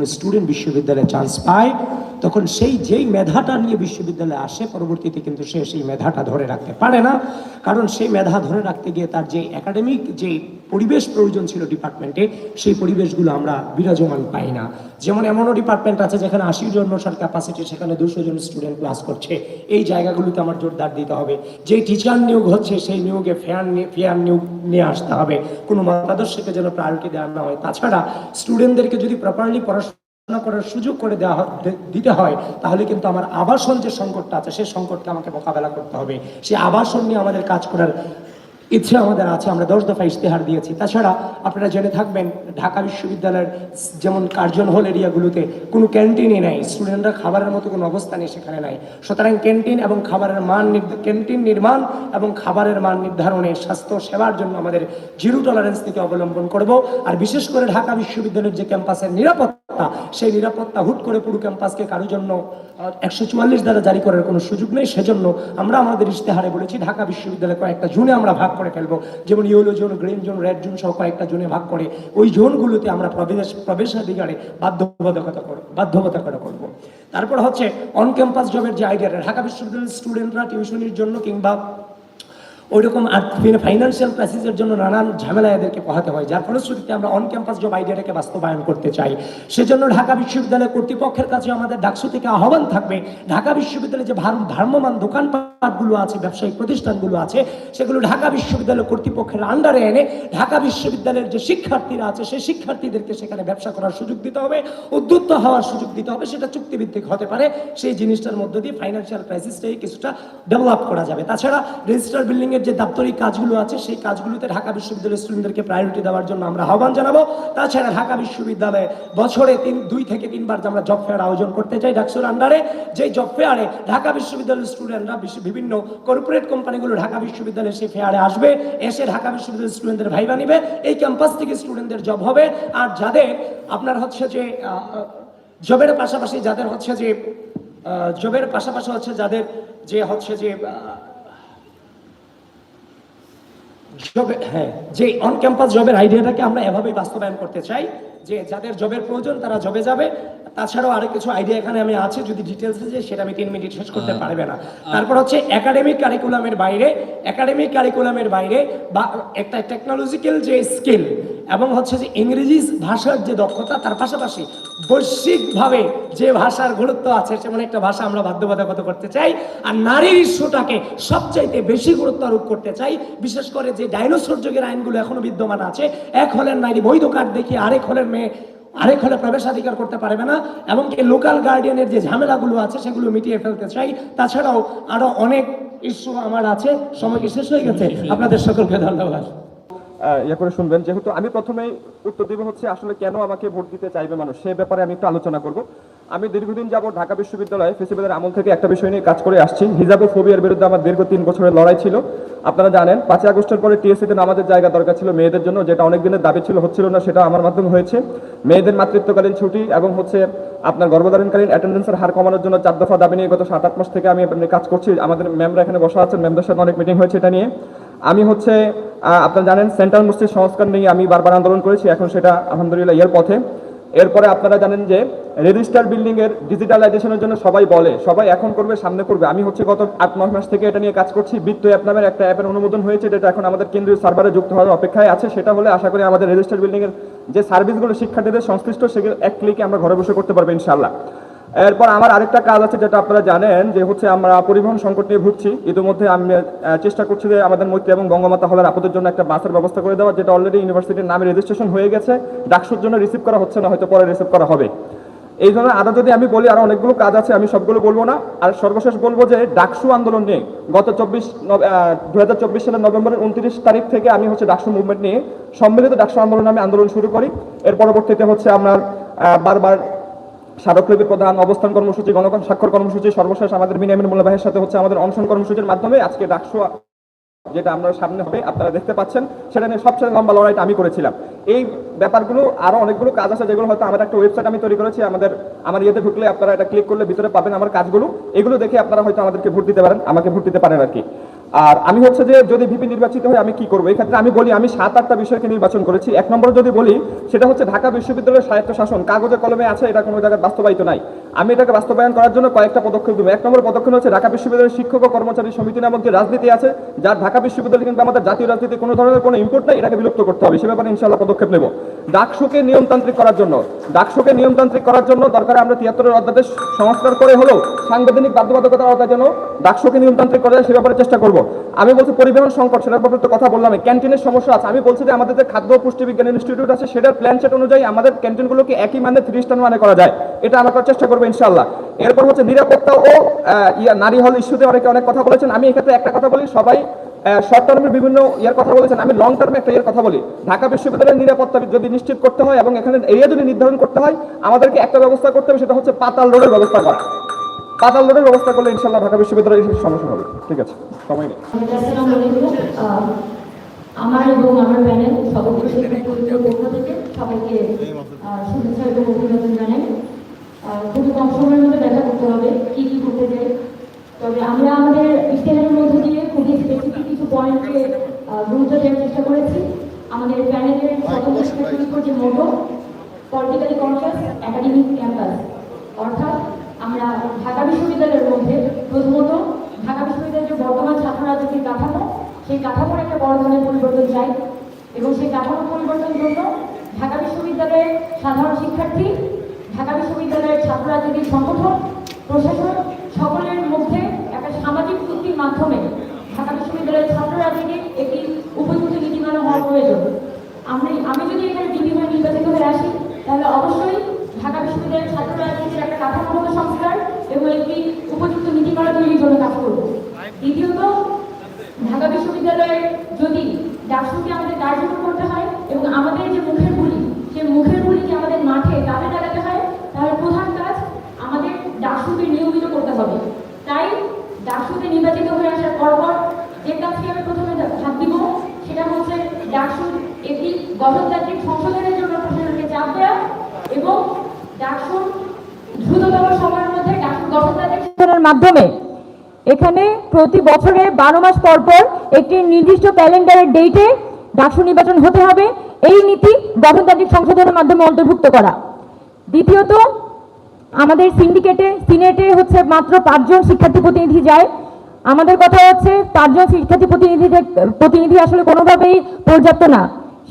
কোনো স্টুডেন্ট বিশ্ববিদ্যালয়ে চান্স পায়, তখন সেই যেই মেধাটা নিয়ে বিশ্ববিদ্যালয়ে আসে, পরবর্তীতে কিন্তু সে সেই মেধাটা ধরে রাখতে পারে না। কারণ সেই মেধা ধরে রাখতে গিয়ে তার যে একাডেমিক যে পরিবেশ প্রয়োজন ছিল ডিপার্টমেন্টে সেই পরিবেশগুলো আমরা বিরাজমান পাই না। যেমন এমনও ডিপার্টমেন্ট আছে যেখানে আশি জন বসার ক্যাপাসিটি সেখানে দুশো জন স্টুডেন্ট ক্লাস করছে। এই জায়গাগুলোতে আমার জোরদার দিতে হবে। যেই টিচার নিয়োগ হচ্ছে, সেই নিয়োগে ফেয়ার ফেয়ার নিয়োগ নিয়ে আসতে হবে। কোনো মতাদর্শকে যেন প্রায়োরিটি দেওয়া না হয়। তাছাড়া স্টুডেন্টদেরকে যদি প্রপারলি পড়াশোনা করার সুযোগ করে দেওয়া দিতে হয়, তাহলে কিন্তু আমার আবাসন যে সংকটটা আছে সেই সংকটকে আমাকে মোকাবেলা করতে হবে। সেই আবাসন নিয়ে আমাদের কাজ করার ইচ্ছে আমাদের আছে, আমরা দশ দফা ইশতেহার দিয়েছি। তাছাড়া আপনারা জেনে থাকবেন, ঢাকা বিশ্ববিদ্যালয়ের যেমন কার্জন হল এরিয়াগুলোতে কোনো ক্যান্টিনই নেই, স্টুডেন্টরা খাবারের মতো কোনো অবস্থানই সেখানে নাই। সুতরাং ক্যান্টিন এবং খাবারের মান ক্যান্টিন নির্মাণ এবং খাবারের মান নির্ধারণে স্বাস্থ্য সেবার জন্য আমাদের জিরো টলারেন্স থেকে অবলম্বন করব। আর বিশেষ করে ঢাকা বিশ্ববিদ্যালয়ের যে ক্যাম্পাসের নিরাপত্তা, সেই নিরাপত্তা হুট করে পুরো ক্যাম্পাসকে কারোর জন্য একশো চুয়াল্লিশ দ্বারা জারি করার কোনো সুযোগ নেই। সেজন্য আমরা আমাদের ইশতেহারে বলেছি, ঢাকা বিশ্ববিদ্যালয় কয়েকটা জোনে আমরা ভাগ করে ফেলব। যেমন yellow zone, green zone, red zone সহ কয়েকটা জোনে ভাগ করে ওই জোনগুলোতে আমরা প্রবেশ, প্রবেশাধিকারে বাধ্যবাধকতা করব বাধ্যবাধকতা করব। তারপর হচ্ছে অন ক্যাম্পাস জবের যে আইডিয়াটা ঢাকা বিশ্ববিদ্যালয়ের স্টুডেন্টরা টিউশনির জন্য কিংবা ওইরকম ফাইন্যান্সিয়াল ক্রাইসিসের জন্য নানান ঝামেলা এদেরকে পোহাতে হয়। যার ফলশ্রুতিতে আমরা অন ক্যাম্পাস জব আইডিয়াটাকে বাস্তবায়ন করতে চাই। সেজন্য ঢাকা বিশ্ববিদ্যালয় কর্তৃপক্ষের কাছে আমাদের ডাকসু থেকে আহ্বান থাকবে, ঢাকা বিশ্ববিদ্যালয়ে যে ভার- ভ্রাম্যমান দোকানপাটগুলো আছে, ব্যবসায়িক প্রতিষ্ঠানগুলো আছে, সেগুলো ঢাকা বিশ্ববিদ্যালয় কর্তৃপক্ষের আন্ডারে এনে ঢাকা বিশ্ববিদ্যালয়ের যে শিক্ষার্থীরা আছে, সেই শিক্ষার্থীদেরকে সেখানে ব্যবসা করার সুযোগ দিতে হবে উদ্যুক্ত হওয়ার সুযোগ দিতে হবে, সেটা চুক্তিভিত্তিক হতে পারে। সেই জিনিসটার মধ্য দিয়ে ফাইন্যান্সিয়াল ক্রাইসিসটাই কিছুটা ডেভেলপ করা যাবে। তাছাড়া রেজিস্টার বিল্ডিং এর যে দাপ্তরিক কাজগুলো আছে, সেই কাজগুলোতে ঢাকা বিশ্ববিদ্যালয়ের স্টুডেন্টদেরকে প্রায়োরিটি দেওয়ার জন্য আমরা আহ্বান জানাব। তাছাড়া ঢাকা বিশ্ববিদ্যালয়ে বছরে তিন, দুই থেকে তিনবার আমরা জব ফেয়ার আয়োজন করতে চাই ডাকসুর আন্ডারে যেই জব ফেয়ারে ঢাকা বিশ্ববিদ্যালয়ের স্টুডেন্টরা বিভিন্ন কর্পোরেট কোম্পানিগুলো ঢাকা বিশ্ববিদ্যালয়ে সেই ফেয়ারে আসবে, এসে ঢাকা বিশ্ববিদ্যালয়ের স্টুডেন্টদের ভাইবা নিবে, এই ক্যাম্পাস থেকে স্টুডেন্টদের জব হবে। আর যাদের আপনার হচ্ছে যে জবের পাশাপাশি যাদের হচ্ছে যে জবের পাশাপাশি হচ্ছে যাদের যে হচ্ছে যে হ্যাঁ যে অন ক্যাম্পাস জবের আইডিয়াটাকে আমরা এভাবেই বাস্তবায়ন করতে চাই যে যাদের জবের প্রয়োজন তারা জবে যাবে। তাছাড়াও আরও কিছু আইডিয়া এখানে আমি আছে যদি ডিটেলসে যে সেটা আমি তিন মিনিট শেষ করতে পারবে না। তারপর হচ্ছে একাডেমিক কারিকুলামের বাইরে একাডেমিক কারিকুলামের বাইরে বা একটা টেকনোলজিক্যাল যে স্কিল এবং হচ্ছে যে ইংরেজি ভাষার যে দক্ষতা তার পাশাপাশি বৈশ্বিকভাবে যে ভাষার গুরুত্ব আছে সেমন একটা ভাষা আমরা বাধ্যবাধকতা করতে চাই। আর নারীর ইস্যুটাকে সবচাইতে বেশি গুরুত্ব আরোপ করতে চাই। বিশেষ করে যে ডাইনোসর যুগের আইনগুলো এখনও বিদ্যমান আছে এক হলের নারী বৈধ কার্ড দেখিয়ে আরেক হলের মেয়ে আরেক হলে প্রবেশাধিকার করতে পারবে না, এমনকি লোকাল গার্ডিয়ানের যে ঝামেলাগুলো আছে সেগুলো মিটিয়ে ফেলতে চাই। তাছাড়াও আরও অনেক ইস্যু আমার আছে, সময় শেষ হয়ে গেছে? আপনাদের সকলকে ধন্যবাদ। ইয়ে করে শুনবেন। যেহেতু আমি প্রথমেই উত্তর দিব হচ্ছে আসলে কেন আমাকে ভোট দিতে চাইবে মানুষ, সে ব্যাপারে আমি একটু আলোচনা করব। আমি দীর্ঘদিন যাব ঢাকা বিশ্ববিদ্যালয়ে ফেসিবাদের আমল থেকে একটা বিষয় নিয়ে কাজ করে আসছি। হিজাবো ফোবিয়ার বিরুদ্ধে আমার দীর্ঘ তিন বছরের লড়াই ছিল। আপনারা জানেন, পাঁচই আগস্টের পরে টিএসসিতে আমাদের জায়গা দরকার ছিল মেয়েদের জন্য, যেটা অনেক দিনের দাবি ছিল, হচ্ছিল না, সেটা আমার মাধ্যমে হয়েছে। মেয়েদের মাতৃত্বকালীন ছুটি এবং হচ্ছে আপনার গর্ভধারণকালীন অ্যাটেন্ডেন্সের হার কমানোর জন্য চার দফা দাবি নিয়ে গত সাত আট মাস থেকে আমি কাজ করছি। আমাদের ম্যামরা এখানে বসা আছেন, ম্যামদের সাথে অনেক মিটিং হয়েছে এটা নিয়ে। আমি হচ্ছে আপনারা জানেন, সেন্ট্রাল মসজিদ সংস্কার নিয়ে আমি বারবার আন্দোলন করেছি, এখন সেটা আলহামদুলিল্লাহ এর পথে। এরপরে আপনারা জানেন যে, রেজিস্টার বিল্ডিং এর ডিজিটালাইজেশনের জন্য সবাই বলে, সবাই এখন করবে, সামনে করবে। আমি হচ্ছে গত আট, নয় মাস থেকে এটা নিয়ে কাজ করছি। বৃত্ত অ্যাপ নামের একটা অ্যাপের অনুমোদন হয়েছে, যেটা এখন আমাদের কেন্দ্রীয় সার্ভারে যুক্ত হওয়ার অপেক্ষায় আছে। সেটা হলে আশা করি আমাদের রেজিস্টার বিল্ডিং এর যে সার্ভিসগুলো শিক্ষার্থীদের সংশ্লিষ্ট, সেগুলো এক ক্লিকে আমরা ঘরে বসে করতে পারব ইনশাল্লাহ এরপর আমার আরেকটা কাজ আছে যেটা আপনারা জানেন, যে হচ্ছে আমরা পরিবহন সংকট নিয়ে ভুগছি। ইতিমধ্যে আমি চেষ্টা করছি যে আমাদের মৈত্রী এবং বঙ্গমাতা হলের আপদের জন্য একটা বাসের ব্যবস্থা করে দেওয়া যেটা অলরেডি ইউনিভার্সিটির নামে রেজিস্ট্রেশন হয়ে গেছে। ডাকসুর জন্য রিসিভ করা হচ্ছে না, হয়তো পরে রিসিভ করা হবে। এই জন্য আরও যদি আমি বলি, আরও অনেকগুলো কাজ আছে, আমি সবগুলো বলব না। আর সর্বশেষ বলব যে ডাকসু আন্দোলন নিয়ে, গত চব্বিশ দু সালের নভেম্বরের উনত্রিশ তারিখ থেকে আমি হচ্ছে ডাকসু মুভমেন্ট নিয়ে সম্মিলিত ডাকসু আন্দোলন আমি আন্দোলন শুরু করি। এর পরবর্তীতে হচ্ছে আমরা বারবার স্মারকলিপির প্রধান অবস্থান কর্মসূচি, গণকন স্বাক্ষর কর্মসূচি, সর্বশেষ আমাদের বিনিয়ামিন মোল্লা ভাইয়ের সাথে হচ্ছে আমাদের অনশন কর্মসূচির মাধ্যমে আজকে ডাকসু যেটা আমরা সামনে হবে, আপনারা দেখতে পাচ্ছেন, সেটা নিয়ে সবচেয়ে লম্বা লড়াইটা আমি করেছিলাম। এই ব্যাপারগুলো আরও অনেকগুলো কাজ আছে যেগুলো হয়তো আমার একটা ওয়েবসাইট আমি তৈরি করেছি, আমাদের আমার ইয়েতে ঢুকলে আপনারা এটা ক্লিক করলে ভিতরে পাবেন আমার কাজগুলো। এগুলো দেখে আপনারা হয়তো আমাদেরকে ভোট দিতে পারেন, আমাকে ভোট দিতে পারেন আর কি। আর আমি হচ্ছে যে যদি ভিপি নির্বাচিত হয় আমি কি করব? এই ক্ষেত্রে আমি বলি, আমি সাত আটটা বিষয়কে নির্বাচন করেছি। এক নম্বর যদি বলি, সেটা হচ্ছে ঢাকা বিশ্ববিদ্যালয়ের স্বায়ত্ত শাসন কাগজে কলমে আছে, এটা কোনো জায়গায় বাস্তবায়িত নাই। আমি এটাকে বাস্তবায়ন করার জন্য কয়েকটা পদক্ষেপ দেবো এক নম্বর পদক্ষেপ হচ্ছে ঢাকা বিশ্ববিদ্যালয়ের শিক্ষক ও কর্মচারী সমিতি নামক যে রাজনীতি আছে, যার ঢাকা বিশ্ববিদ্যালয় কিন্তু আমাদের জাতীয় রাজনীতি কোনো ধরনের কোনো ইম্পোর্ট নাই, এটাকে বিলুপ্ত করতে হবে। সে ব্যাপারে ইনশাল্লাহ পদক্ষেপ নেব। ডাকসুকে নিয়মতান্ত্রিক করার জন্য। ডাকসুকে নিয়মতান্ত্রিক করার জন্য দরকার আমরা তিয়াত্তরের অধ্যাদেশ সংস্কার করে হলেও সাংবিধানিক বাধ্যবাধকতার আওতায় যেন ডাকসুকে নিয়মতান্ত্রিক করা যায় সে ব্যাপারে চেষ্টা করব। আমি বলছি পরিবহন সংকট, সেটার ব্যাপারে তো কথা বললাম। ক্যান্টিনের সমস্যা আছে। আমি বলছি যে আমাদের যে খাদ্য পুষ্টি বিজ্ঞান ইনস্টিটিউট আছে, সেটার প্ল্যান সেট অনুযায়ী আমাদের ক্যান্টিনগুলোকে একই মানে থ্রি স্টার মানে করা যায়। এটা আমরা করার চেষ্টা করব ইনশাল্লাহ এরপর হচ্ছে নিরাপত্তা ও নারী হল ইস্যুতে অনেকে অনেক কথা বলেছেন। আমি এক্ষেত্রে একটা কথা বলি। সবাই শর্ট টার্মের বিভিন্ন ইয়ার কথা বলেছেন। আমি লং টার্মে একটা ইয়ার কথা বলি। ঢাকা বিশ্ববিদ্যালয়ের নিরাপত্তা যদি নিশ্চিত করতে হয় এবং এখানে এরিয়া যদি নির্ধারণ করতে হয়, আমাদেরকে একটা ব্যবস্থা করতে হবে, সেটা হচ্ছে পাতাল রোডের ব্যবস্থা করা। পাতাল রোডের ব্যবস্থা করলে ইনশাল্লাহ ঢাকা বিশ্ববিদ্যালয়ের সমস্যা হবে। ঠিক আছে, সময় নেই। আমার এবং আমার প্যানেল পক্ষ থেকে সবাইকে শুভেচ্ছা এবং অভিনন্দন জানাই। খুব কম সময়ের মধ্যে দেখা করতে হবে কি কি করতে চাই তবে আমরা আমাদের ইশতেহারের মধ্যে দিয়ে খুবই স্পেসিফিক আহ, গুরুত্ব দেওয়ার চেষ্টা করেছি। আমাদের প্যানেলের যে motto politically conscious academic campus অর্থাৎ আমরা ঢাকা বিশ্ববিদ্যালয়ের মধ্যে প্রথমত ঢাকা বিশ্ববিদ্যালয়ের যে বর্তমান ছাত্র রাজনীতির কাঠামো সেই কাঠামোর একটা বড় ধরনের পরিবর্তন চাই। এবং সেই কাঠামো পরিবর্তনের জন্য ঢাকা বিশ্ববিদ্যালয়ের সাধারণ শিক্ষার্থী ঢাকা বিশ্ববিদ্যালয়ের ছাত্র রাজনীতির সংগঠন প্রশাসন সকলের মধ্যে একটা সামাজিক চুক্তির মাধ্যমে ঢাকা বিশ্ববিদ্যালয়ের ছাত্র রাজনীতির একটি উপযুক্ত নীতিমালা হওয়ার প্রয়োজন। আমি আমি যদি এখানে বিনিময় নির্বাচিত হয়ে আসি তাহলে অবশ্যই ঢাকা বিশ্ববিদ্যালয়ের ছাত্র রাজনীতির একটা কাঠামোগত সংস্কার এবং একটি উপযুক্ত নীতিমালা তৈরির জন্য কাজ করব। দ্বিতীয়ত ঢাকা বিশ্ববিদ্যালয়ের যদি ডাকসুকে আমাদের কার্যকর করতে হয় এবং আমাদের যে মুখের বুলি সেই মুখের বুলিকে আমাদের মাঠে কাজে লাগাতে হয় তাহলে প্রধান কাজ আমাদের ডাকসুকে নিয়মিত করতে হবে। তাই ডাকসুতে নির্বাচিত হয়ে আসার পরপর যে কাজটি আমি প্রথমে হাত দিব সেটা হচ্ছে ডাকসু একটি গণতান্ত্রিক সংশোধনের জন্য প্রশাসনকে চাপ দেওয়া এবং ডাকসুর দ্রুততম সময়ের মধ্যে ডাকসুর সংশোধনের মাধ্যমে এখানে প্রতি বছরে বারো মাস পর পর একটি নির্দিষ্ট ক্যালেন্ডারের ডেটে ডাকসু নির্বাচন হতে হবে। এই নীতি গঠনতান্ত্রিক সংশোধনের মাধ্যমে অন্তর্ভুক্ত করা। দ্বিতীয়ত, আমাদের সিন্ডিকেটে, সিনেটে হচ্ছে মাত্র পাঁচজন শিক্ষার্থী প্রতিনিধি যায়। আমাদের কথা হচ্ছে পাঁচজন শিক্ষার্থী প্রতিনিধি প্রতিনিধি আসলে কোনোভাবেই পর্যাপ্ত না।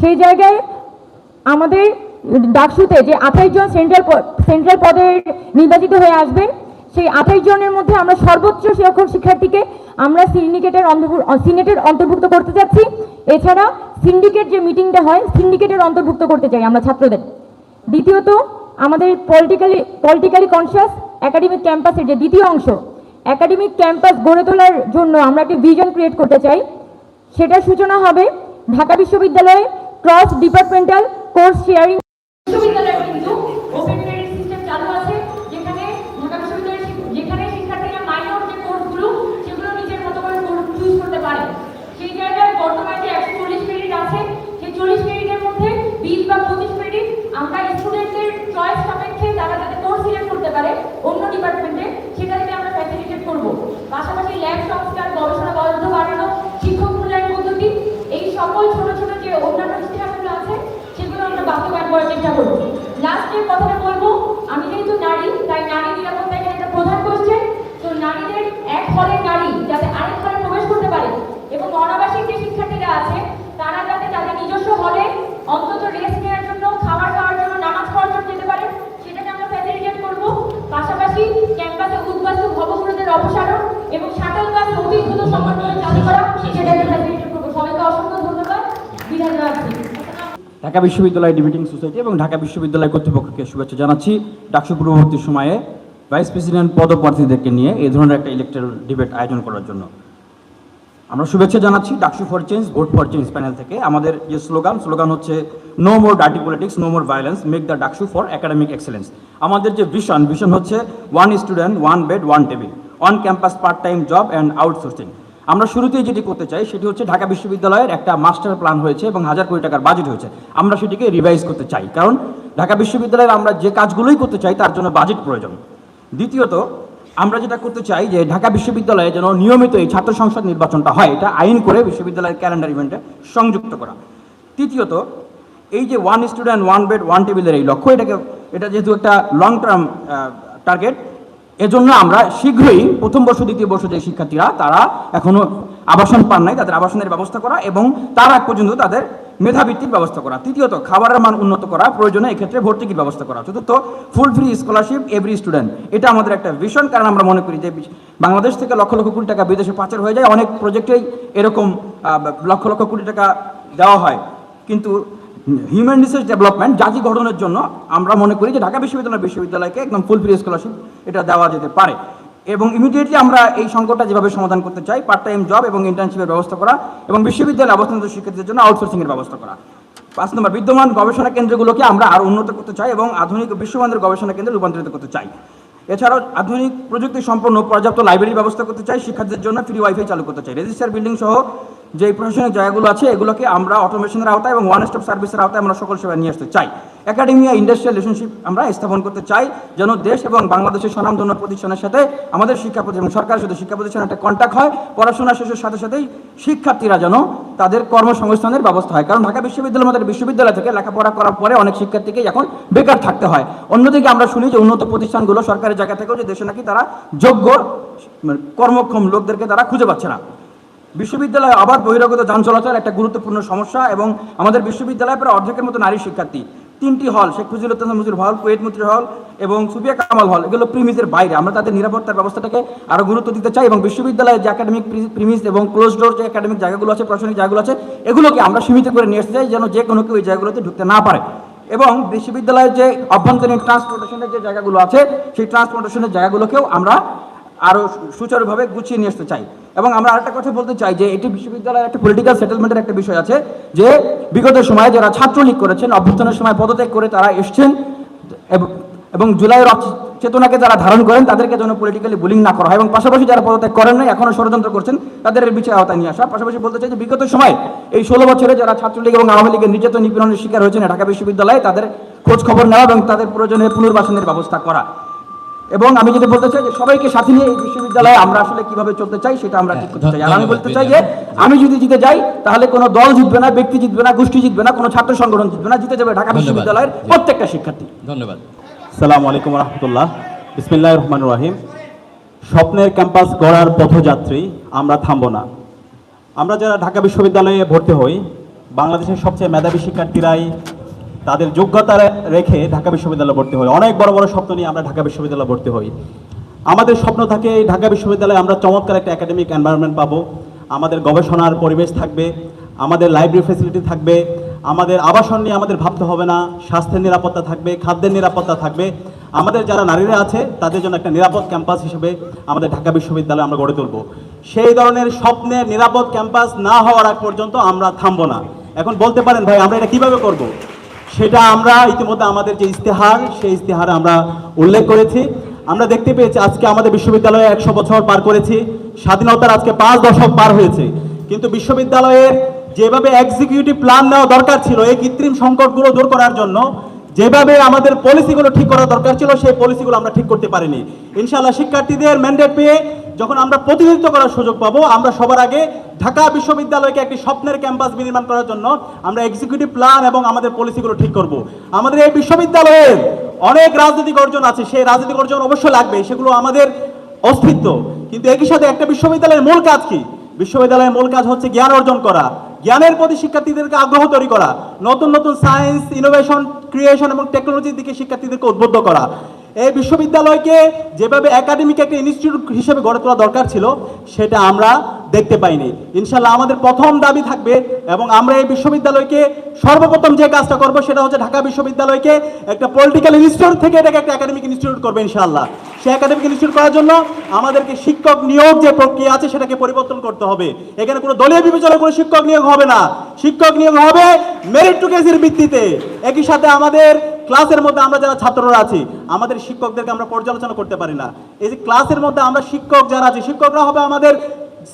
সেই জায়গায় আমাদের ডাকসুতে যে আঠাইশ জন সেন্ট্রাল সেন্ট্রাল পদে নির্বাচিত হয়ে আসবেন সেই আঠাইশ জনের মধ্যে আমরা সর্বোচ্চ সংখ্যক শিক্ষার্থীকে আমরা সিন্ডিকেটের অন্তর্ভুক্ত, সিনেটের অন্তর্ভুক্ত করতে চাচ্ছি এছাড়া সিন্ডিকেট যে মিটিংটা হয়, সিন্ডিকেটের অন্তর্ভুক্ত করতে চাই আমরা ছাত্রদের। দ্বিতীয়ত, আমাদের পলিটিক্যালি পলিটিক্যালি কনসিয়াস একাডেমিক ক্যাম্পাসের যে দ্বিতীয় অংশ একাডেমিক ক্যাম্পাস গড়ে তোলার জন্য আমরা একটি ভিজন ক্রিয়েট করতে চাই। সেটার সূচনা হবে ঢাকা বিশ্ববিদ্যালয়ে ক্রস ডিপার্টমেন্টাল কোর্স শেয়ারিং। বিশ্ববিদ্যালয়ে কিন্তু ওপেন ক্রেডিট সিস্টেম চালু আছে যেখানে ঢাকা বিশ্ববিদ্যালয়ের শিক- যেখানে শিক্ষার্থীরা মাইনর যে কোর্সগুলো সেগুলো নিজের মতো করে কোর্স চুজ করতে পারে সেই জায়গায় বর্তমানে যে একশো চল্লিশ ক্রেডিট আছে সেই চল্লিশ ক্রেডিটের মধ্যে বিশ বা পঁচিশ ক্রেডিট আমরা স্টুডেন্টদের চয়েস সাপেক্ষে তারা যাতে কোর্স সিলেক্ট করতে পারে অন্য ডিপার্টমেন্টে সেটা থেকে আমরা ফ্যাসিলিটেট করব পাশাপাশি ল্যাব সংস্কার গবেষণা বরাদ্দ বাড়ানো শিক্ষক মূল্যায়ন পদ্ধতি এই সকল ছোট ছোট যে অন্যান্য স্টেপগুলো আছে সেগুলো আমরা বাস্তবায়ন করার চেষ্টা করব লাস্টের কথাটা বলব। আমি যেহেতু নারী, তাই নারী নিরাপত্তা এখানে একটা প্রধান কোশ্চেন তো নারীদের এক হলের নারী, যাতে আরেক হলে প্রবেশ করতে পারে। এবং অনাবাসিক যে শিক্ষার্থীরা আছে, তারা যাতে তাদের নিজস্ব হলে অন্তত রেস্ট নেওয়ার জন্য, খাবার খাওয়ার জন্য, নামাজ পড়ার জন্য যেতে পারে, সেটাকে আমরা ফ্যাসিলিটেট করব। পাশাপাশি ক্যাম্পাসে উদ্বাস্তু ভবগুলোদের অপসারণ এবং শাটল বাস অতি দ্রুত সমন্বয়ে চালু করা সেটাকে ফ্যাসিলিটেট করব সবাইকে অসংখ্য ধন্যবাদ বিদায় জানাচ্ছি ঢাকা বিশ্ববিদ্যালয় ডিবেটিং সোসাইটি এবং ঢাকা বিশ্ববিদ্যালয় কর্তৃপক্ষকে শুভেচ্ছা জানাচ্ছি। ডাকসু পূর্ববর্তী সময়ে ভাইস প্রেসিডেন্ট পদপ্রার্থীদেরকে নিয়ে এই ধরনের একটা ইলেকট্রাল ডিবেট আয়োজন করার জন্য। আমরা শুভেচ্ছা জানাচ্ছি DUCSU for change, vote for change panel থেকে। আমাদের যে স্লোগান স্লোগান হচ্ছে no more dirty politics no more violence make the DUCSU for academic excellence আমাদের যে ভিশন ভিশন হচ্ছে one student one bed one table on campus part time job and outsourcing আমরা শুরুতেই যেটি করতে চাই, সেটি হচ্ছে ঢাকা বিশ্ববিদ্যালয়ের একটা মাস্টার প্ল্যান হয়েছে এবং হাজার কোটি টাকার বাজেট হয়েছে। আমরা সেটিকে রিভাইজ করতে চাই, কারণ ঢাকা বিশ্ববিদ্যালয়ের আমরা যে কাজগুলোই করতে চাই, তার জন্য বাজেট প্রয়োজন। দ্বিতীয়ত, আমরা যেটা করতে চাই যে ঢাকা বিশ্ববিদ্যালয়ে যেন নিয়মিত এই ছাত্র সংসদ নির্বাচনটা হয়, এটা আইন করে বিশ্ববিদ্যালয়ের ক্যালেন্ডার ইভেন্টে সংযুক্ত করা। তৃতীয়ত, এই যে one student one bed one টেবিলের এই লক্ষ্য, এটাকে, এটা যেহেতু একটা লং টার্ম টার্গেট এজন্য আমরা শীঘ্রই প্রথম বর্ষ, দ্বিতীয় বর্ষ যে শিক্ষার্থীরা, তারা এখনও আবাসন পান নাই, তাদের আবাসনের ব্যবস্থা করা এবং তার আগ পর্যন্ত তাদের মেধাবৃত্তির ব্যবস্থা করা। তৃতীয়ত, খাবারের মান উন্নত করা, প্রয়োজনে এক্ষেত্রে ভর্তিকির ব্যবস্থা করা। চতুর্থ full free scholarship every student এটা আমাদের একটা ভীষণ কারণ আমরা মনে করি যে বাংলাদেশ থেকে লক্ষ লক্ষ কোটি টাকা বিদেশে পাচার হয়ে যায়। অনেক প্রজেক্টেই এরকম লক্ষ লক্ষ কোটি টাকা দেওয়া হয়। কিন্তু হিউম্যান রিসোর্স ডেভেলপমেন্ট জাতি গঠনের জন্য আমরা মনে করি যে ঢাকা বিশ্ববিদ্যালয় বিশ্ববিদ্যালয়কে একদম ফুল ফ্রি স্কলারশিপ এটা দেওয়া যেতে পারে। এবং ইমিডিয়েটলি আমরা এই সংকটটা যেভাবে সমাধান করতে চাই পার্ট টাইম জব এবং ইন্টার্নশিপের ব্যবস্থা করা এবং বিশ্ববিদ্যালয়ে অবস্থানরত শিক্ষার্থীদের জন্য আউটসোর্সিংয়ের ব্যবস্থা করা। পাঁচ নম্বর, বিদ্যমান গবেষণা কেন্দ্রগুলোকে আমরা আরও উন্নত করতে চাই এবং আধুনিক বিশ্বমানের গবেষণা কেন্দ্রে রূপান্তরিত করতে চাই। এছাড়াও আধুনিক প্রযুক্তি সম্পন্ন পর্যাপ্ত লাইব্রেরি ব্যবস্থা করতে চাই, শিক্ষার্থীদের জন্য ফ্রি ওয়াইফাই চালু করতে চাই। রেজিস্টার বিল্ডিং সহ যে প্রশাসনিক জায়গাগুলো আছে, এগুলোকে আমরা অটোমেশনের আওতায় এবং ওয়ান স্টপ সার্ভিসের আওতায় আমরা সকল সেবা নিয়ে আসতে চাই। একাডেমিয়া ইন্ডাস্ট্রিয়াল রিলেশনশিপ আমরা স্থাপন করতে চাই, যেন দেশ এবং বাংলাদেশের স্বনামধন্য প্রতিষ্ঠানের সাথে আমাদের শিক্ষা প্রতিষ্ঠান সরকারের সাথে শিক্ষা প্রতিষ্ঠানের একটা কন্ট্যাক্ট হয়, পড়াশোনা শেষের সাথে সাথেই শিক্ষার্থীরা যেন তাদের কর্মসংস্থানের ব্যবস্থা হয়। কারণ ঢাকা বিশ্ববিদ্যালয়ের মতো বিশ্ববিদ্যালয় থেকে লেখাপড়া করার পরে অনেক শিক্ষার্থীকে এখন বেকার থাকতে হয়। অন্যদিকে আমরা শুনি যে উন্নত প্রতিষ্ঠানগুলো সরকারের জায়গা থেকেও যে দেশে নাকি তারা যোগ্য মানে কর্মক্ষম লোকদেরকে তারা খুঁজে পাচ্ছে না। বিশ্ববিদ্যালয়ে আবার বহিরাগত যান চলাচল একটা গুরুত্বপূর্ণ সমস্যা এবং আমাদের বিশ্ববিদ্যালয়ে প্রায় অর্ধেকের মতো নারী শিক্ষার্থী। তিনটি হল, শেখ ফজিল মুজির হল কুয়েত মুদ্রি হল এবং সুফিয়া কামাল হল। এগুলো প্রিমিসের বাইরে। আমরা তাদের নিরাপত্তার ব্যবস্থাটাকে আরও গুরুত্ব দিতে চাই এবং বিশ্ববিদ্যালয়ের যে একাডেমিক প্রিমিস এবং ক্লোজ ডোর যে একাডেমিক জায়গাগুলো আছে, প্রশাসনিক জায়গাগুলো আছে, এগুলোকে আমরা সীমিত করে নিয়ে আসতে চাই যেন যে কোনো কেউ এই জায়গাগুলোতে ঢুকতে না পারে। এবং বিশ্ববিদ্যালয়ের যে অভ্যন্তরীণ ট্রান্সপোর্টেশনের যে জায়গাগুলো আছে, সেই ট্রান্সপোর্টেশনের জায়গাগুলোকেও আমরা আরও সুচারুভাবে গুছিয়ে নিয়ে আসতে চাই। এবং আমরা আরেকটা কথা বলতে চাই যে এটি বিশ্ববিদ্যালয়ের একটা পলিটিক্যাল সেটেলমেন্টের একটা বিষয় আছে যে বিগত সময়ে যারা ছাত্রলীগ করেছেন, অভ্যুত্থানের সময় পদত্যাগ করে তারা এসছেন এবং- জুলাইয়ের চেতনাকে যারা ধারণ করেন তাদেরকে যেন পলিটিক্যালি বুলিং না করা হয় এবং পাশাপাশি যারা পদত্যাগ করেন নাই এখনও ষড়যন্ত্র করছেন, তাদের বিচার আওতায় নিয়ে আসা। পাশাপাশি বলতে চাই যে বিগত সময় এই ষোলো বছরে যারা ছাত্রলীগ এবং আওয়ামী লীগের নির্যাতন নিপীড়নের শিকার হয়েছেন ঢাকা বিশ্ববিদ্যালয়ে, তাদের খোঁজ খবর নেওয়া এবং তাদের প্রয়োজনে পুনর্বাসনের ব্যবস্থা করা। এবং আমি যদি বলতে চাই যে সবাইকে সাথে নিয়ে এই বিশ্ববিদ্যালয়ে আমরা আসলে কীভাবে চলতে চাই সেটা আমরা ঠিক করতে চাই। আর আমি বলতে চাই যে আমি যদি জিতে যাই তাহলে কোনো দল জিতবে না ব্যক্তি জিতবে না গোষ্ঠী জিতবে না কোনো ছাত্র সংগঠন জিতবে না জিতে যাবে ঢাকা বিশ্ববিদ্যালয়ের প্রত্যেকটা শিক্ষার্থী। ধন্যবাদ। সালাম আলাইকুম রহমতুল্লাহ বিসমিল্লাহ রহমান রাহিম। স্বপ্নের ক্যাম্পাস গড়ার পথযাত্রী আমরা থামব না। আমরা যারা ঢাকা বিশ্ববিদ্যালয়ে ভর্তি হই বাংলাদেশের সবচেয়ে মেধাবী শিক্ষার্থীরাই তাদের যোগ্যতা রেখে ঢাকা বিশ্ববিদ্যালয়ে ভর্তি হই। অনেক বড় বড় স্বপ্ন নিয়ে আমরা ঢাকা বিশ্ববিদ্যালয়ে ভর্তি হই। আমাদের স্বপ্ন থাকে ঢাকা বিশ্ববিদ্যালয়ে আমরা চমৎকার একটা একাডেমিক এনভায়রনমেন্ট পাবো। আমাদের গবেষণার পরিবেশ থাকবে, আমাদের লাইব্রেরি ফেসিলিটি থাকবে, আমাদের আবাসন নিয়ে আমাদের ভাবতে হবে না, স্বাস্থ্যের নিরাপত্তা থাকবে, খাদ্যের নিরাপত্তা থাকবে। আমাদের যারা নারীরা আছে, তাদের জন্য একটা নিরাপদ ক্যাম্পাস হিসেবে আমাদের ঢাকা বিশ্ববিদ্যালয় আমরা গড়ে তুলব। সেই ধরনের স্বপ্নের নিরাপদ ক্যাম্পাস না হওয়ার আগ পর্যন্ত আমরা থামবো না। এখন বলতে পারেন ভাই, আমরা এটা কীভাবে করব। সেটা আমরা ইতিমধ্যে আমাদের যে ইস্তেহার সেই ইস্তেহারে আমরা উল্লেখ করেছি। আমরা দেখতে পেয়েছি আজকে আমাদের বিশ্ববিদ্যালয়ে একশো বছর পার করেছি। স্বাধীনতার আজকে পাঁচ দশক পার হয়েছে। কিন্তু বিশ্ববিদ্যালয়ের যেভাবে এক্সিকিউটিভ প্ল্যান নেওয়া দরকার ছিল, এই কৃত্রিম সংকটগুলো দূর করার জন্য যেভাবে আমাদের পলিসিগুলো ঠিক করা দরকার ছিল, সেই পলিসিগুলো আমরা ঠিক করতে পারিনি। ইনশাআল্লাহ শিক্ষার্থীদের ম্যান্ডেট পেয়ে যখন আমরা প্রতিনিধিত্ব করার সুযোগ পাবো, আমরা সবার আগে ঢাকা বিশ্ববিদ্যালয়কে একটি স্বপ্নের ক্যাম্পাস বিনির্মাণ করার জন্য আমরা এক্সিকিউটিভ প্ল্যান এবং আমাদের পলিসিগুলো ঠিক করব। আমাদের এই বিশ্ববিদ্যালয়ের অনেক রাজনৈতিক অর্জন আছে, সেই রাজনৈতিক অর্জন অবশ্যই লাগবে, সেগুলো আমাদের অস্তিত্ব। কিন্তু একই সাথে একটা বিশ্ববিদ্যালয়ের মূল কাজ কি? বিশ্ববিদ্যালয়ের মূল কাজ হচ্ছে জ্ঞান অর্জন করা। জ্ঞানের প্রতি শিক্ষার্থীদেরকে আগ্রহ তৈরি করা, নতুন নতুন সায়েন্স ইনোভেশন ক্রিয়েশন এবং টেকনোলজির দিকে শিক্ষার্থীদেরকে উদ্বুদ্ধ করা। এই বিশ্ববিদ্যালয়কে যেভাবে একাডেমিক একটা ইনস্টিটিউট হিসেবে গড়ে তোলা দরকার ছিল সেটা আমরা দেখতে পাইনি। ইনশাল্লাহ আমাদের প্রথম দাবি থাকবে এবং আমরা এই বিশ্ববিদ্যালয়কে সর্বপ্রথম যে কাজটা করব সেটা হচ্ছে ঢাকা বিশ্ববিদ্যালয়কে একটা পলিটিক্যাল ইনস্টিটিউট থেকে এটাকে একটা একাডেমিক ইনস্টিটিউট করবে ইনশাল্লাহ সেই একাডেমিক ইনস্টিটিউট করার জন্য আমাদেরকে শিক্ষক নিয়োগ যে প্রক্রিয়া আছে সেটাকে পরিবর্তন করতে হবে। এখানে কোনো দলীয় বিবেচনা কোনো শিক্ষক নিয়োগ হবে না। শিক্ষক নিয়োগ হবে মেরিট টু ভিত্তিতে। একই সাথে আমাদের ক্লাসের মধ্যে আমরা যারা ছাত্ররা আছি, আমাদের শিক্ষকদেরকে আমরা পর্যালোচনা করতে পারি না। এই যে ক্লাসের মধ্যে আমরা শিক্ষক যারা আছি, শিক্ষকরা হবে আমাদের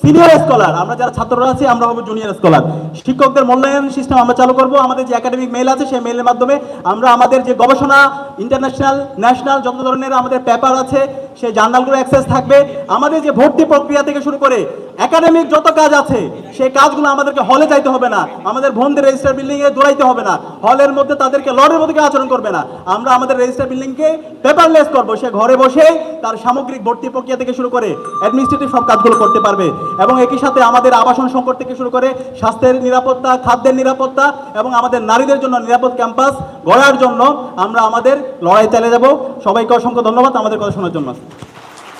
সিনিয়র স্কলার আমরা যারা ছাত্ররা আছি, আমরা হব জুনিয়র স্কলার শিক্ষকদের মূল্যায়ন সিস্টেম আমরা চালু করব। আমাদের যে একাডেমিক মেল আছে, সেই মেলের মাধ্যমে আমরা আমাদের যে গবেষণা ইন্টারন্যাশনাল ন্যাশনাল যত ধরনের আমাদের পেপার আছে, সেই জার্নালগুলো অ্যাক্সেস থাকবে। আমাদের যে ভর্তি প্রক্রিয়া থেকে শুরু করে একাডেমিক যত কাজ আছে, সেই কাজগুলো আমাদেরকে হলে যাইতে হবে না। আমাদের বোনদের রেজিস্টার বিল্ডিং এ দৌড়াইতে হবে না। হলের মধ্যে তাদেরকে লড়ের মধ্যে আচরণ করবে না। আমরা আমাদের রেজিস্টার বিল্ডিংকে পেপারলেস করব। সে ঘরে বসে তার সামগ্রিক ভর্তি প্রক্রিয়া থেকে শুরু করে অ্যাডমিনিস্ট্রেটিভ সব কাজগুলো করতে পারবে। এবং একই সাথে আমাদের আবাসন সংকট থেকে শুরু করে স্বাস্থ্যের নিরাপত্তা, খাদ্যের নিরাপত্তা এবং আমাদের নারীদের জন্য নিরাপদ ক্যাম্পাস গড়ার জন্য আমরা আমাদের লড়াই চালিয়ে যাব। সবাইকে অসংখ্য ধন্যবাদ আমাদের কথা শোনার জন্য।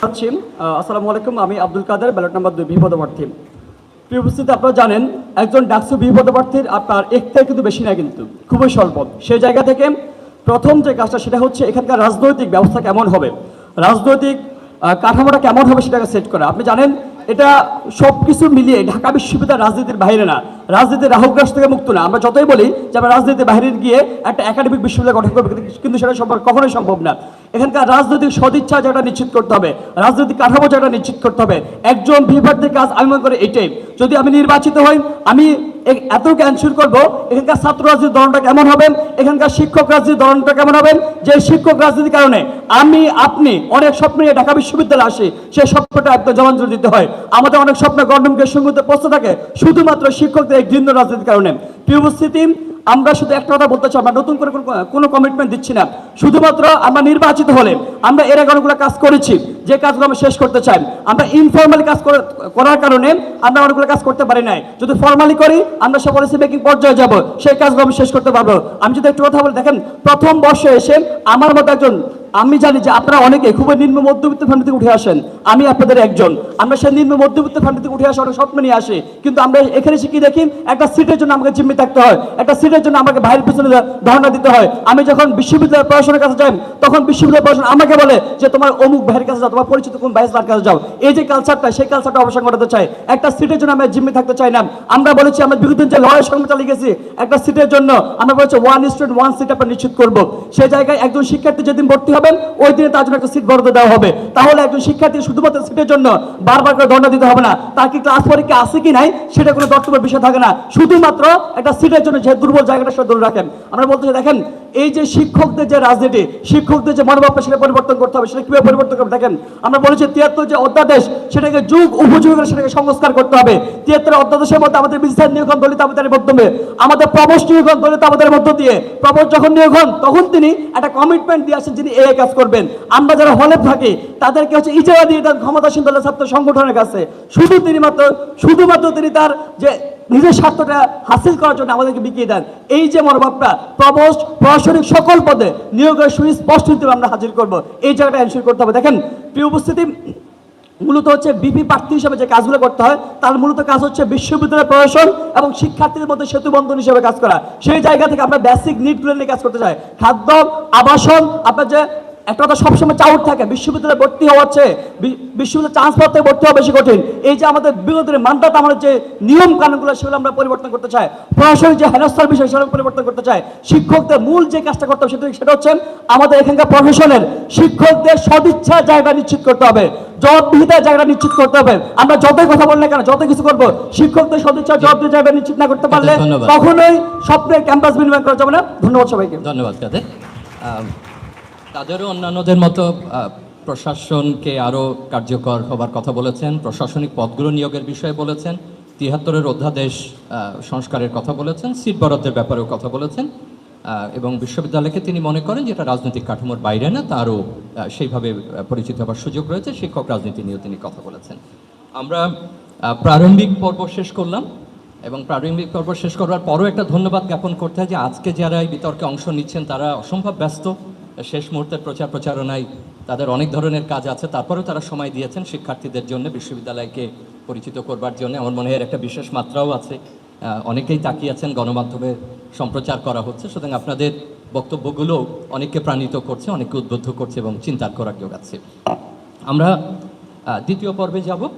আহ, আসসালামু আলাইকুম আমি আব্দুল কাদের ব্যালট নাম্বার দুই বিপদ প্রার্থী প্রিয় উপস্থিতি আপনারা জানেন একজন ডাকসু বিপদ প্রার্থীর আপনার একটাই কিন্তু বেশি না কিন্তু খুবই স্বল্প। সেই জায়গা থেকে প্রথম যে কাজটা সেটা হচ্ছে এখানকার রাজনৈতিক ব্যবস্থা কেমন হবে রাজনৈতিক কাঠামোটা কেমন হবে সেটাকে সেট করা। আপনি জানেন এটা সব কিছু মিলিয়ে ঢাকা বিশ্ববিদ্যালয় রাজনীতির বাইরে না রাজনীতির রাহুগ্রাস থেকে মুক্ত না। আমরা যতই বলি যে আমরা রাজনীতির বাইরে গিয়ে একটা একাডেমিক বিশ্ববিদ্যালয় গঠন করব, কিন্তু- সেটা সম্ভব কখনোই সম্ভব না। এখানকার রাজনৈতিক সদিচ্ছা যেটা নিশ্চিত করতে হবে, রাজনৈতিক কাঠামো যেটা নিশ্চিত করতে হবে। একজন বিভাগের কাজ আমি মনে করি এটাই। যদি আমি নির্বাচিত হই, আমি এত ক্যান্সুর করব, এখানকার ছাত্র রাজনীতির ধরনটা কেমন হবেন? এখানকার শিক্ষক রাজনীতির ধরনটা কেমন হবেন? যে শিক্ষক রাজনীতির কারণে আমি, আপনি অনেক স্বপ্ন নিয়ে ঢাকা বিশ্ববিদ্যালয়ে আসি, সেই স্বপ্নটা একদম জলাঞ্জলি দিতে হয়। আমাদের অনেক স্বপ্ন গণমিকের সঙ্গে প্রশ্ন থাকে। শুধুমাত্র শিক্ষকদের এই ঘৃণ্য রাজনীতির কারণে। প্রিয় উপস্থিতি, আমরা শুধু একটা কথা বলতে চাই, আমরা নতুন করে কোনো- কমিটমেন্ট দিচ্ছি না। শুধুমাত্র আমরা নির্বাচিত হলে আমরা এর আগে কাজ করেছি, যে কাজগুলো আমরা শেষ করতে চাই। আমরা ইনফর্মালি কাজ করার কারণে আমরা অনেকগুলো কাজ করতে পারি নাই। যদি ফর্মালি করি, আমরা সে পলিসি মেকিং পর্যায়ে যাব, সেই কাজগুলো আমি শেষ করতে পারব। আমি যদি একটু কথা বলি, দেখেন, প্রথম বর্ষে এসে আমার মতো একজন আমি জানি যে আপনারা অনেকে খুবই নিম্ন মধ্যবিত্ত ফ্যামিলি থেকে উঠে আসেন। আমি আপনাদের একজন। আমরা সেই নিম্ন মধ্যবিত্ত ফ্যামিলি থেকে উঠে আসা অনেক স্বপ্ন নিয়ে আসি। কিন্তু আমরা এখানে শিখি দেখি? একটা সিটের জন্য আমাকে জিম্মি থাকতে হয়। একটা সিটের জন্য আমাকে ভাইয়ের পিছনে ধারণা দিতে হয়। আমি যখন বিশ্ববিদ্যালয় পড়াশোনার কাছে যাই, তখন বিশ্ববিদ্যালয় পড়াশোনা আমাকে বলে যে, তোমার অমুক ভাইয়ের কাছে যাও, তোমার পরিচিত কোন ভাইয়ের তার কাছে যাও। এই যে কালচারটা সেই কালচারটা অবসান ঘটাতে চাই। একটা সিটের জন্য আমরা জিম্মি থাকতে চাই না। আমরা বলেছি, আমরা দিন যে লড়াই সংগ্রাম চালিয়ে গেছি, একটা সিটের জন্য আমরা বলেছি ওয়ান স্টুডেন্ট ওয়ান সিট আমরা নিশ্চিত করব। সেই জায়গায় একজন শিক্ষার্থী যেদিন ভর্তি হবেন ওই দিনে তার জন্য একটা সিট বরাদ্দ দেওয়া হবে। তাহলে একজন শিক্ষার্থী শুধুমাত্র সিটের জন্য বারবার করে দণ্ড দিতে হবে না। তার কি ক্লাস পরীক্ষা আছে কি নাই, সেটা কোনো দর্তব্য বিষয় থাকে না। শুধুমাত্র একটা সিটের জন্য যে দুর্বল জায়গাটা সেটা ধরে রাখেন। আমরা বলতে দেখেন, এই যে শিক্ষকদের যে রাজনীতি, শিক্ষকদের যে মনোভাবটা সেটা পরিবর্তন করতে হবে, সেটা কীভাবে পরিবর্তন করবে দেখেন, আমরা বলেছি তিয়াত্তর যে অধ্যাদেশ, সেটাকে যুগ উপযোগী করে সেটাকে সংস্কার করতে হবে। তিয়াত্তর অধ্যাদেশের মধ্যে আমাদের বিচার নিয়োগন দলিত আমাদের মাধ্যমে, আমাদের প্রবস নিয়োগন দলিত আমাদের মধ্য দিয়ে প্রবস যখন নিয়োগ তখন তিনি একটা কমিটমেন্ট দিয়ে আসেন যিনি এই কাজ করবেন। আমরা যারা হলে থাকি, তাদেরকে হচ্ছে ইজারা দিয়ে দেন ক্ষমতাসীন দলের ছাত্র সংগঠনের কাছে। শুধু তিনি মাত্র, শুধুমাত্র তিনি তার যে নিজের স্বার্থটা হাসিল করার জন্য আমাদেরকে বিকিয়ে দেন। এই যে মনোভাবটা, প্রবোস্ট, প্রশাসনিক সকল পদে নিয়োগের সুস্পষ্ট নীতি আমরা হাজির করব। এই জায়গাটা এনশিওর করতে হবে। দেখেন, প্রিয় উপস্থিতি, মূলত হচ্ছে বিপি প্রার্থী হিসেবে যে কাজগুলো করতে হয়, তার মূলত কাজ হচ্ছে বিশ্ববিদ্যালয় প্রশাসন এবং শিক্ষার্থীদের মধ্যে সেতু বন্ধন হিসেবে কাজ করা। সেই জায়গা থেকে আমরা বেসিক নিডগুলো নিয়ে কাজ করতে চাই। খাদ্য, আবাসন, আপনার যে একটা কথা সবসময় চাউট থাকে বিশ্ববিদ্যালয়ে ভর্তি হওয়ার চেয়ে বিশ্ববিদ্যালয়ে চান্স পাওয়ার থেকে ভর্তি হওয়া বেশি কঠিন। এই যে আমাদের দিনের মানদাত আমাদের যে নিয়ম কানুনগুলো সেগুলো আমরা পরিবর্তন করতে চাই। প্রশাসনিক যে হেনস্থার বিষয় সেগুলো পরিবর্তন করতে চাই। শিক্ষকদের মূল যে কাজটা করতে হবে সেটা সেটা হচ্ছে আমাদের এখানকার প্রফেশনের শিক্ষকদের সদিচ্ছা জায়গা নিশ্চিত করতে হবে। জবাবদিহিতার জায়গা নিশ্চিত করতে হবে। আমরা যতই কথা বলি না কেন যত কিছু করব শিক্ষকদের সদিচ্ছা জবাবদিহির জায়গা নিশ্চিত না করতে পারলে। কখনোই স্বপ্নের ক্যাম্পাস বিনিময় করা যাবে না। ধন্যবাদ সবাইকে। ধন্যবাদ তাদেরও অন্যান্যদের মতো প্রশাসনকে আরও কার্যকর হবার কথা বলেছেন, প্রশাসনিক পদগুলো নিয়োগের বিষয়ে বলেছেন তিয়াত্তরের অধ্যাদেশ সংস্কারের কথা বলেছেন, সিট বরাদ্দের ব্যাপারেও কথা বলেছেন এবং বিশ্ববিদ্যালয়কে তিনি মনে করেন যে এটা রাজনৈতিক কাঠামোর বাইরে না তারও সেইভাবে পরিচিত হবার সুযোগ রয়েছে, শিক্ষক রাজনীতি নিয়েও তিনি কথা বলেছেন। আমরা প্রারম্ভিক পর্ব শেষ করলাম, এবং প্রারম্ভিক পর্ব শেষ করবার পরও একটা ধন্যবাদ জ্ঞাপন করতে হয় যে আজকে যারা এই বিতর্কে অংশ নিচ্ছেন, তারা অসম্ভব ব্যস্ত শেষ মুহূর্তের প্রচার প্রচারণায় তাদের অনেক ধরনের কাজ আছে। তারপরেও তারা সময় দিয়েছেন শিক্ষার্থীদের জন্য, বিশ্ববিদ্যালয়কে পরিচিত করবার জন্য। আমার মনে হয় একটা বিশেষ মাত্রাও আছে। অনেকেই তাকিয়ে আছেন গণমাধ্যমে সম্প্রচার করা হচ্ছে। সুতরাং আপনাদের বক্তব্যগুলো অনেককে প্রাণিত করছে, অনেককে উদ্বুদ্ধ করছে এবং চিন্তার করার যোগাচ্ছে। আমরা দ্বিতীয় পর্বে যাব।